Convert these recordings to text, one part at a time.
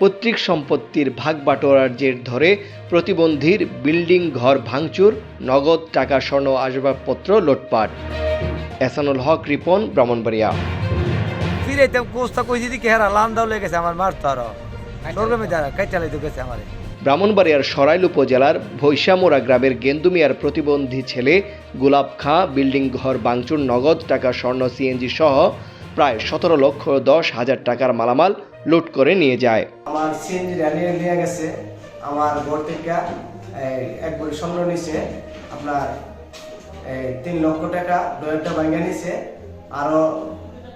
পৈতৃক সম্পত্তির ভাগ বাটোয়ারার জের ধরে প্রতিবন্ধীর বিল্ডিং ঘর ভাঙচুর নগদ টাকা স্বর্ণ আসবাবপত্র লুটপাট। এসানুল হক রিপন ব্রাহ্মণবাড়িয়া। ফিরাইতে কোস্তা কই দিদি কে হারা লাম দাও লেগেছে আমার মারতো আরও। সরগমে যারা কাই চালাইতে গেছে আমারে। ব্রাহ্মণবাড়িয়ার সরাইল উপজেলার ভৈশামোড়া গ্রামের গেন্দুমিয়ার প্রতিবন্ধী ছেলে গোলাপ খাঁ বিল্ডিং ঘর ভাঙচুর নগদ টাকা স্বর্ণ সিএনজি সহ প্রায় সতেরো লক্ষ দশ হাজার টাকার মালামাল লুট করে নিয়ে যায়। আমার সিএনজি র্যালিয়ে নিয়ে গেছে। আমার ঘর থেকে এক বই স্বর্ণ নিছে। আপনার তিন লক্ষ টাকা ডয়েরটা ভাঙ্গা নিছে। আরও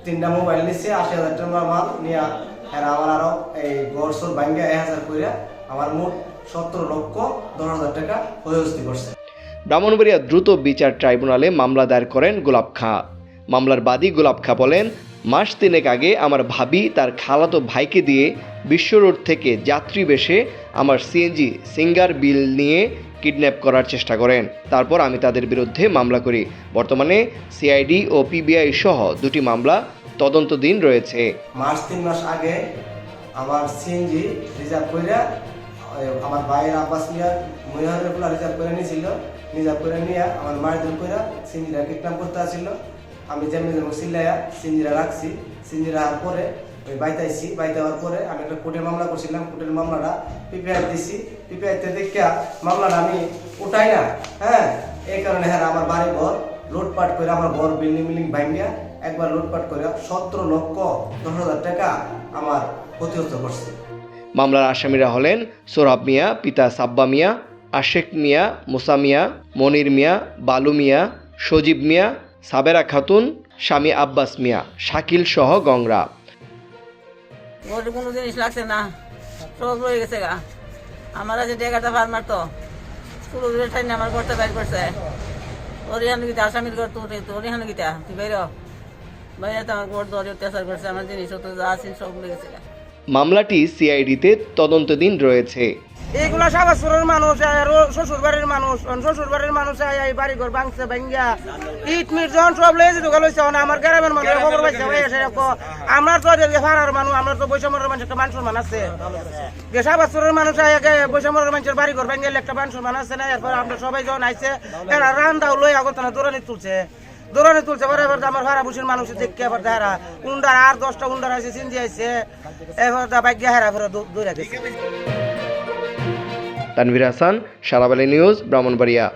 তিনটা মোবাইল নিছে আশি হাজার টাকা মাল নিয়ে। আমার আরও এই গড় সর ভাঙ্গা এক হাজার করে আমার মোট সতেরো লক্ষ দশ হাজার টাকা হস্তি করছে। ব্রাহ্মণবাড়িয়া দ্রুত বিচার ট্রাইব্যুনালে মামলা দায়ের করেন গোলাপ খাঁ। মামলার বাদী গোলাপ খাঁ বলেন মাস তিনেক আগে আমার ভাবি তার খালাতো ভাইকে দিয়ে বিশ্ব রোড থেকে যাত্রী বেশে আমার সিএনজি সিঙ্গার বিল নিয়ে কিডন্যাপ করার চেষ্টা করেন। তারপর আমি তাদের বিরুদ্ধে মামলা করি। বর্তমানে সিআইডি ও পিবিআই সহ দুটি মামলা তদন্তদিন রয়েছে। মাস তিন মাস আগে আমার সিএনজি রিজার্ভ করে আমার ভাইয়ের আব্বাস মিয়ার মহিলাদের রিজার্ভ করে নিয়েছিল। রিজার্ভ করে নিয়ে আমার মায়ের দিন করে সিঞ্জিরা কিটনাপ করতে আসছিল আমি যেমনি যেমন সিল্লাইয়া সিঞ্জিরা রাখছি, সিঞ্জিরা পরে, ওই বাইতে আইসি বাইতে হওয়ার পরে আমি একটা কোর্টের মামলা করছিলাম, কোর্টের মামলাটা পিপিআই দিছি। পিপিআইতে দেখিয়া মামলাটা আমি উঠাই না হ্যাঁ এই কারণে হ্যাঁ আমার বাড়ি ঘর লুটপাট করে আমার ঘর বিল্ডিং বিল্ডিং ভাঙ্গিয়া একবার লুটপাট করে সতেরো লক্ষ দশ হাজার টাকা আমার ক্ষতিগ্রস্ত করছে। মামলার আসামিরা হলেন সোরাব মিয়া, পিতা সাব্বা মিয়া, আশেক মিয়া, মুসা মিয়া, মনির মিয়া, বালু মিয়া, সজীব মিয়া সাবেরা খাতুন স্বামী আব্বাস মিয়া শাকিল সহ গংরা। ওর কোনো জিনিস লাগছে না সব রয়ে গেছে গা। আমার আছে ডেগাটা ফার্মার তো পুরো দূরে ঠাই আমার ঘরটা বাইর করছে। ওর এখানে গিয়ে আসামির ঘর তো ওর এখানে গিয়ে তুই বাইর বাইরে তো আমার ঘর দরে অত্যাচার করছে আমার জিনিস তো যা আছে সব রয়ে গেছে গা। মামলাটি সিআইডিতে তদন্তদিন রয়েছে। এইগুলা সাবাসুরের মানুষ আর শ্বশুর বাড়ির মানুষ শ্বশুর বাড়ির মানুষ এই বাড়ি ঘর ভাঙছে ভাঙ্গিয়া ইট, মিট যখন সব লেগে লইছে মানে আমার গ্রামের মানুষ খবর পাইছে ভাই এসে আমার তো ফারার মানুষ, আমার তো বৈষম্যের মানুষ, একটা মান সম্মান আছে। সাবাসুরের মানুষ বৈষম্যের মানুষের বাড়ি ঘর ভাঙ্গিয়ে একটা মান আছে না, এরপর আমরা সবাই যখন আইছে। এরা রান্দাও লই আগত না দৌড়ানি তুলছে। দৌড়ানি তুলছে, পরে এবার আমার ভাড়া বুসির মানুষ দেখে, এবার দেখা, উন্ডার আর দশটা উন্ডার আছে চিন্তি আইছে। এবার বাইক হেরা ফেরা দৌড়া গেছে। তানভীর হাসান সারাবালি নিউজ ব্রাহ্মণবাড়িয়া।